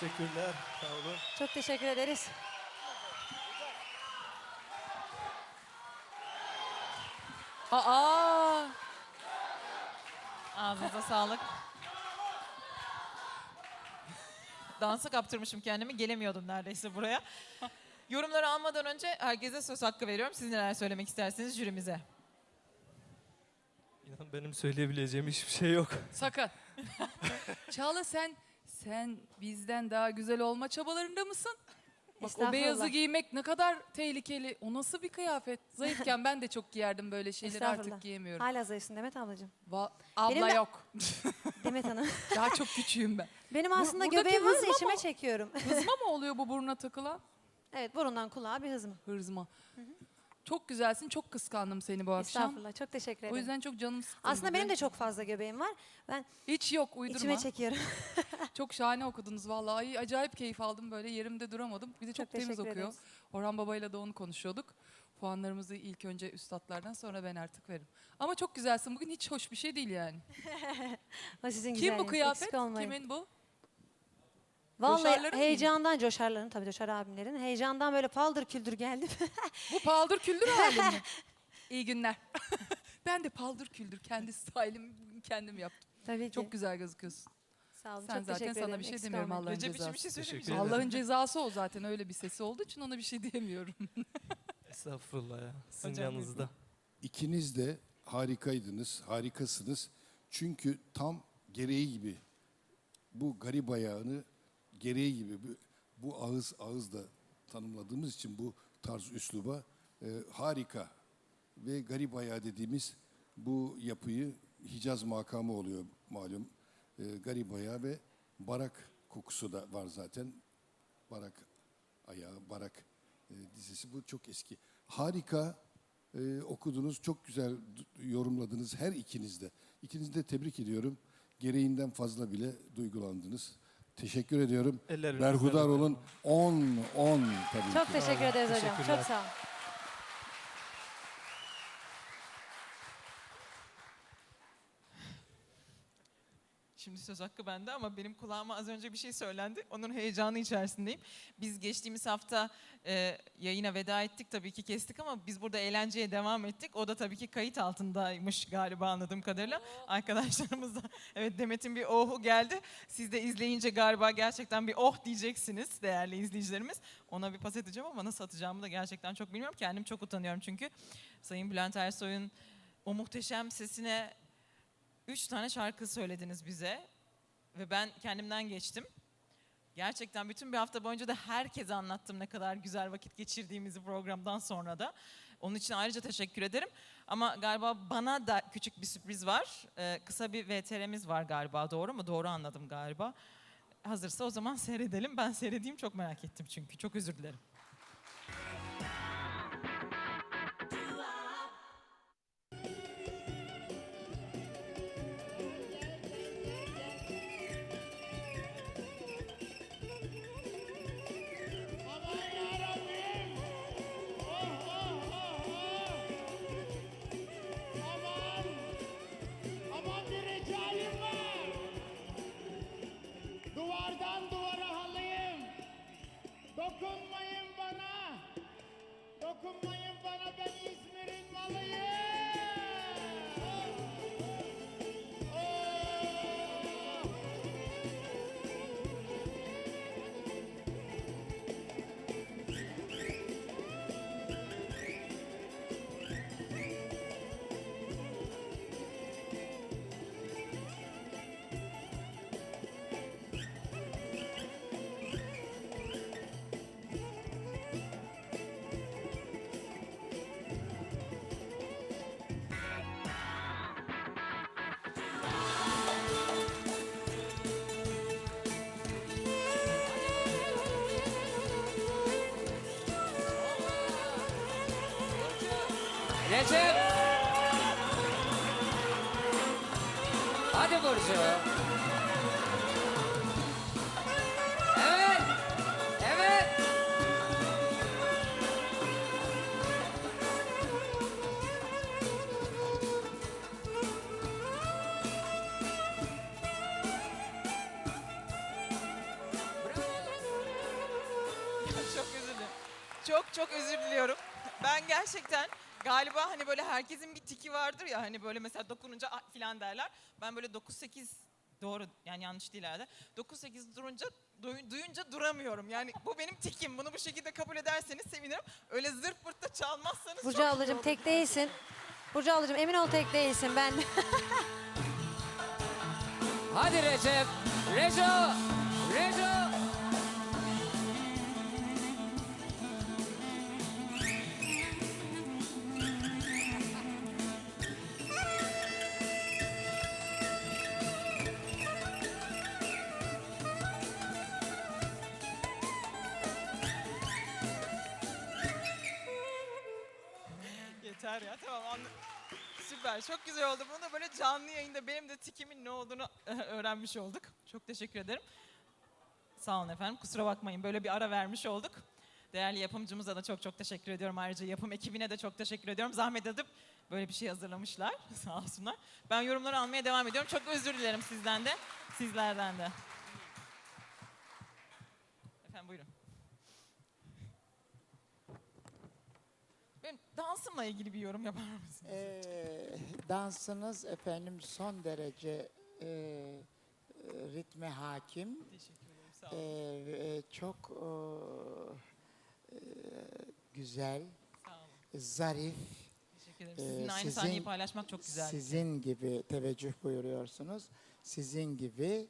Teşekkürler. Sağ olun. Çok teşekkür ederiz. Aa! Ağzınıza sağlık. Dansa kaptırmışım kendimi. Gelemiyordum neredeyse buraya. Yorumları almadan önce herkese söz hakkı veriyorum. Siz neler söylemek istersiniz jürimize? İnan benim söyleyebileceğim hiçbir şey yok. Sakın. Çağla sen sen bizden daha güzel olma çabalarında mısın? Bak o Estağfurullah. beyazı giymek ne kadar tehlikeli. O nasıl bir kıyafet? Zayıfken ben de çok giyerdim böyle şeyleri artık giyemiyorum. Hala zayıfsın Demet ablacığım. Va- abla Benim de- yok. Demet Hanım. Daha çok küçüğüm ben. Benim aslında buradaki göbeğim hızma içime çekiyorum. Hızma mı oluyor bu buruna takılan? evet burundan kulağa bir hızım. Hırzma. Çok güzelsin. Çok kıskandım seni bu akşam. Estağfurullah çok teşekkür ederim. O yüzden çok canım sıkkın. Aslında benim de çok fazla göbeğim var. Ben Hiç yok uydurma. içime çekiyorum. Çok şahane okudunuz vallahi. Ay, acayip keyif aldım böyle yerimde duramadım. Bir de çok, Çok temiz teşekkür okuyor. ederiz. Orhan Baba'yla da onu konuşuyorduk. Puanlarımızı ilk önce üstadlardan sonra ben artık veririm. Ama çok güzelsin. Bugün hiç hoş bir şey değil yani. o sizin Kim bu kıyafet? olmayın. Kimin bu? Vallahi Coşarların heyecandan coşarların tabii coşar abimlerin. Heyecandan böyle paldır küldür geldim. Bu paldır küldür halin mi? İyi günler. ben de paldır küldür kendi stylimi kendim yaptım. tabii ki. Çok güzel gözüküyorsun. Sağ olun. Sen çok zaten teşekkür sana ederim. bir şey eksik demiyorum olmayın. Allah'ın Recep için cezası. bir şey Teşekkür söylemeyeceğim. ederim. Allah'ın cezası o zaten öyle bir sesi olduğu için ona bir şey diyemiyorum. Estağfurullah ya. Sizin Hocam yanınızda. İkiniz de harikaydınız, harikasınız. Çünkü tam gereği gibi bu garip ayağını gereği gibi bu, ağız ağızla tanımladığımız için bu tarz üsluba e, harika ve garip ayağı dediğimiz bu yapıyı Hicaz makamı oluyor malum. E, garip ayağı ve barak kokusu da var zaten. Barak ayağı, barak e, dizisi bu çok eski. Harika e, okudunuz, çok güzel yorumladınız her ikiniz de. İkinizi de tebrik ediyorum. Gereğinden fazla bile duygulandınız. Teşekkür ediyorum. Ellerinizden Berhudar olun. 10 10 tabii Çok ki. teşekkür ederiz hocam. Çok sağ olun. Şimdi söz hakkı bende ama benim kulağıma az önce bir şey söylendi. Onun heyecanı içerisindeyim. Biz geçtiğimiz hafta e, yayına veda ettik tabii ki kestik ama biz burada eğlenceye devam ettik. O da tabii ki kayıt altındaymış galiba anladığım kadarıyla. Arkadaşlarımız da evet Demet'in bir ohu geldi. Siz de izleyince galiba gerçekten bir oh diyeceksiniz değerli izleyicilerimiz. Ona bir pas edeceğim ama nasıl atacağımı da gerçekten çok bilmiyorum. Kendim çok utanıyorum çünkü Sayın Bülent Ersoy'un o muhteşem sesine Üç tane şarkı söylediniz bize ve ben kendimden geçtim. Gerçekten bütün bir hafta boyunca da herkese anlattım ne kadar güzel vakit geçirdiğimizi programdan sonra da. Onun için ayrıca teşekkür ederim. Ama galiba bana da küçük bir sürpriz var. Ee, kısa bir VTR'miz var galiba doğru mu? Doğru anladım galiba. Hazırsa o zaman seyredelim. Ben seyredeyim çok merak ettim çünkü. Çok özür dilerim. Hallelujah. Recep. Hadi Burcu. Evet. Evet. Çok özür. Çok çok özür diliyorum. Ben gerçekten galiba hani böyle herkesin bir tiki vardır ya hani böyle mesela dokununca "Ah" filan derler. Ben böyle 9-8 doğru yani yanlış değil herhalde. 9-8 durunca duy- duyunca duramıyorum. Yani bu benim tikim. Bunu bu şekilde kabul ederseniz sevinirim. Öyle zırt pırt da çalmazsanız Burcu çok ablacığım olur. tek değilsin. Burcu ablacığım emin ol tek değilsin ben. Hadi Recep. Reco. Reco. Süper çok güzel oldu. Bunu böyle canlı yayında benim de tikimin ne olduğunu öğrenmiş olduk. Çok teşekkür ederim. Sağ olun efendim kusura bakmayın böyle bir ara vermiş olduk. Değerli yapımcımıza da çok çok teşekkür ediyorum. Ayrıca yapım ekibine de çok teşekkür ediyorum. Zahmet edip böyle bir şey hazırlamışlar. Sağ olsunlar. Ben yorumları almaya devam ediyorum. Çok özür dilerim sizden de, sizlerden de. Efendim buyurun. Benim dansımla ilgili bir yorum yapar mısınız? Ee, dansınız efendim son derece e, e, ritme hakim. Teşekkür ederim. Sağ Ee, olun. e, çok e, e, güzel, Sağ olun. zarif. Teşekkür ederim. Ee, Sizinle aynı sizin- sahneyi paylaşmak çok güzel. Sizin gibi teveccüh buyuruyorsunuz. Sizin gibi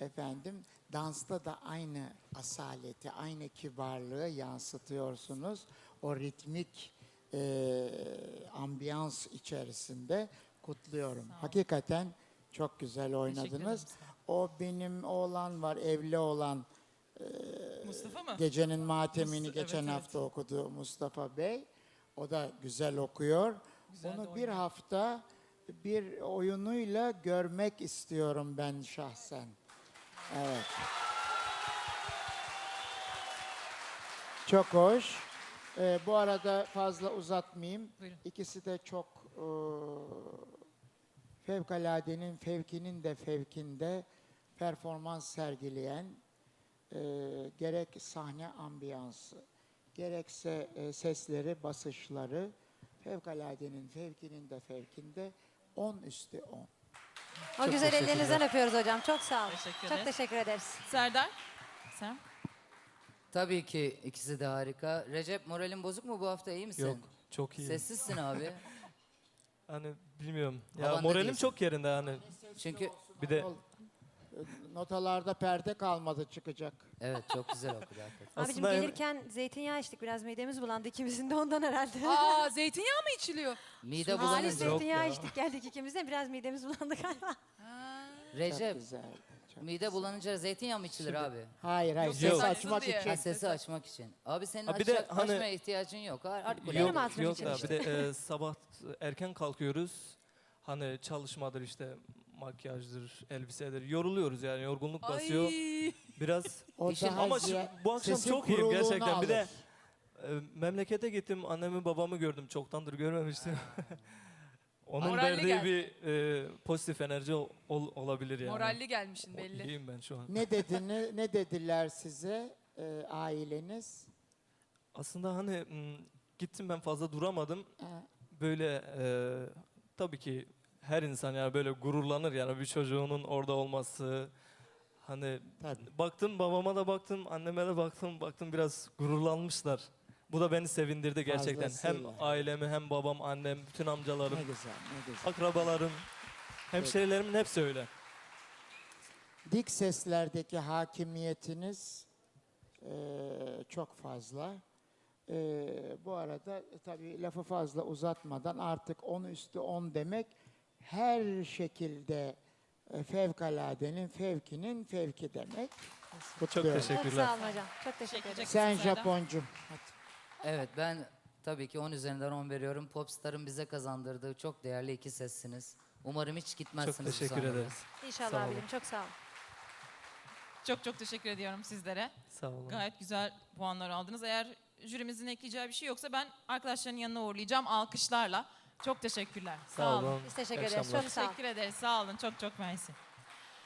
efendim dansta da aynı asaleti, aynı kibarlığı yansıtıyorsunuz. O ritmik e, ambiyans içerisinde kutluyorum. Hakikaten çok güzel oynadınız. O benim oğlan var, evli olan Mustafa mı? Gecenin matemini Musta- geçen evet, evet. hafta okudu Mustafa Bey. O da güzel okuyor. Güzel de Onu bir oynuyor. hafta bir oyunuyla görmek istiyorum ben şahsen. Evet. Çok hoş. Ee, bu arada fazla uzatmayayım. Buyurun. İkisi de çok e, fevkaladenin fevkinin de fevkinde performans sergileyen e, gerek sahne ambiyansı, gerekse e, sesleri, basışları fevkaladenin fevkinin de fevkinde 10 üstü 10. O güzel ellerinizden öpüyoruz hocam. Çok sağ olun. Teşekkür Çok ederiz. teşekkür ederiz. Serdar? Sen? Tabii ki ikisi de harika. Recep moralin bozuk mu bu hafta iyi misin? Yok çok iyi. Sessizsin abi. Hani bilmiyorum. Ya Havanda moralim değilsin. çok yerinde hani. Çünkü Bir de Notalarda perde kalmadı çıkacak. evet çok güzel okudu hakikaten. Abicim Aslında- gelirken zeytinyağı içtik biraz midemiz bulandı ikimizin de ondan herhalde. Aa zeytinyağı mı içiliyor? Mide Halis bulanınca. Yok zeytinyağı ya. içtik geldik ikimiz de biraz midemiz bulandı galiba. Ha. Çok Recep güzel. Çok mide bulanınca zeytinyağı mı içilir abi? Hayır hayır Yok, ses yok. açmak diye. için. Ha, sesi açmak için. Abi senin Ha, bir de açacak, hani- açmaya ihtiyacın yok. Ha, Alkol Benim yok, hatırım yok için da işte. bir de e, sabah erken kalkıyoruz. Hani çalışmadır işte makyajdır, elbisedir. Yoruluyoruz yani yorgunluk basıyor. Ay. Biraz O İşin- daha ama şu, ziya- bu akşam sesin çok iyiyim kuruluğunu gerçekten. Bir de alır. e, memlekete gittim. Annemi babamı gördüm. Çoktandır görmemiştim. Onun Moralli verdiği gel. bir e, pozitif enerji ol- ol- olabilir yani. Moralli gelmişsin O- belli. İyiyim ben şu an. Ne dedi ne, ne dediler size e, aileniz? Aslında hani m, gittim ben fazla duramadım. Ha, Böyle e, tabii ki her insan yani böyle gururlanır yani bir çocuğunun orada olması. Hani tabii. baktım babama da baktım, anneme de baktım, baktım biraz gururlanmışlar. Bu da beni sevindirdi gerçekten. Hem Fazlasıyla. ailemi hem babam, annem, bütün amcalarım, Ne güzel ne güzel. akrabalarım, hemşerilerimin hepsi öyle. Dik seslerdeki hakimiyetiniz e, çok fazla. E, bu arada e, tabii lafı fazla uzatmadan artık 10 üstü 10 demek her şekilde e, fevkaladenin fevkinin fevki demek. Çok Kutluyorum. Çok teşekkürler. sağ olun hocam. Çok teşekkür ederim. Sen. Japoncum. Hadi. Evet ben tabii ki 10 üzerinden 10 veriyorum. Popstar'ın bize kazandırdığı çok değerli iki sessiniz. Umarım hiç Çok gitmezsiniz. bu teşekkür sahneden. ederiz. İnşallah Sağ olun. abicim çok sağ olun. Çok çok teşekkür ediyorum sizlere. Sağ olun. Gayet güzel puanlar aldınız. Eğer jürimizin ekleyeceği bir şey yoksa ben arkadaşların yanına uğurlayacağım alkışlarla. Çok teşekkürler. Sağ olun. Biz teşekkür İyi ederiz. akşamlar. Çok sağ olun. Teşekkür ederiz. Sağ olun. Çok çok mersi.